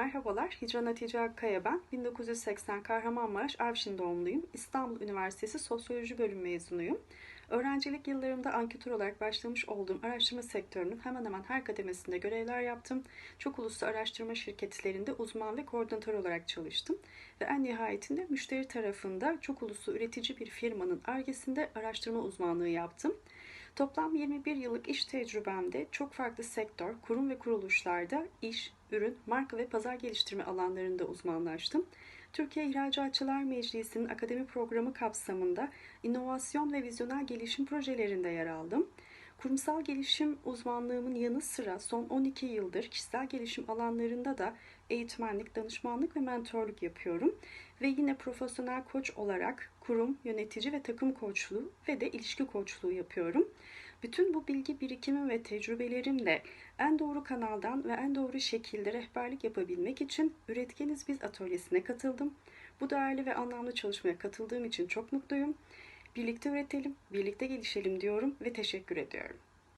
Merhabalar, Hicran Hatice Akkaya ben. 1980 Kahramanmaraş Avşin doğumluyum. İstanbul Üniversitesi Sosyoloji Bölüm mezunuyum. Öğrencilik yıllarımda anketör olarak başlamış olduğum araştırma sektörünün hemen hemen her kademesinde görevler yaptım. Çok uluslu araştırma şirketlerinde uzman ve koordinatör olarak çalıştım. Ve en nihayetinde müşteri tarafında çok uluslu üretici bir firmanın argesinde araştırma uzmanlığı yaptım. Toplam 21 yıllık iş tecrübemde çok farklı sektör, kurum ve kuruluşlarda iş, ürün, marka ve pazar geliştirme alanlarında uzmanlaştım. Türkiye İhracatçılar Meclisi'nin akademi programı kapsamında inovasyon ve vizyonel gelişim projelerinde yer aldım. Kurumsal gelişim uzmanlığımın yanı sıra son 12 yıldır kişisel gelişim alanlarında da eğitmenlik, danışmanlık ve mentorluk yapıyorum. Ve yine profesyonel koç olarak kurum, yönetici ve takım koçluğu ve de ilişki koçluğu yapıyorum. Bütün bu bilgi birikimi ve tecrübelerimle en doğru kanaldan ve en doğru şekilde rehberlik yapabilmek için Üretkeniz Biz atölyesine katıldım. Bu değerli ve anlamlı çalışmaya katıldığım için çok mutluyum. Birlikte üretelim, birlikte gelişelim diyorum ve teşekkür ediyorum.